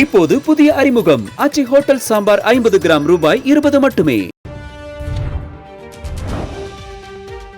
இப்போது புதிய அறிமுகம். அச்சி ஹோட்டல் சாம்பார் ஐம்பது கிராம் ரூபாய் இருபது மட்டுமே.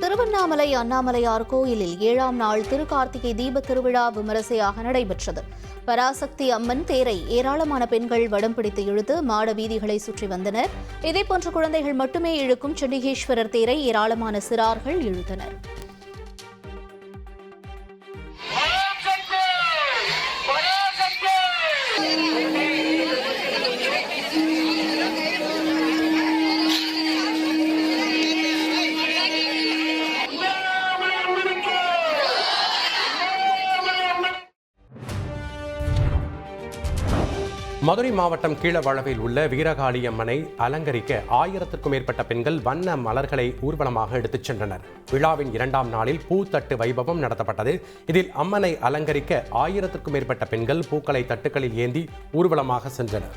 திருவண்ணாமலை அண்ணாமலையார் கோயிலில் ஏழாம் நாள் திருக்கார்த்திகை தீப திருவிழா விமரிசையாக நடைபெற்றது. பராசக்தி அம்மன் தேரை ஏராளமான பெண்கள் வடம் பிடித்து இழுத்து மாட வீதிகளை சுற்றி வந்தனர். இதேபோன்ற குழந்தைகள் மட்டுமே இழுக்கும் செண்டிகேஸ்வரர் தேரை ஏராளமான சிறார்கள் இழுத்தனர். மதுரை மாவட்டம் கீழவளவில் உள்ள வீரகாளி அம்மனை அலங்கரிக்க ஆயிரத்திற்கும் மேற்பட்ட பெண்கள் வண்ண மலர்களை ஊர்வலமாக எடுத்துச் சென்றனர். விழாவின் இரண்டாம் நாளில் பூத்தட்டு வைபவம் நடத்தப்பட்டது. இதில் அம்மனை அலங்கரிக்க ஆயிரத்திற்கும் மேற்பட்ட பெண்கள் பூக்களை தட்டுக்களில் ஏந்தி ஊர்வலமாக சென்றனர்.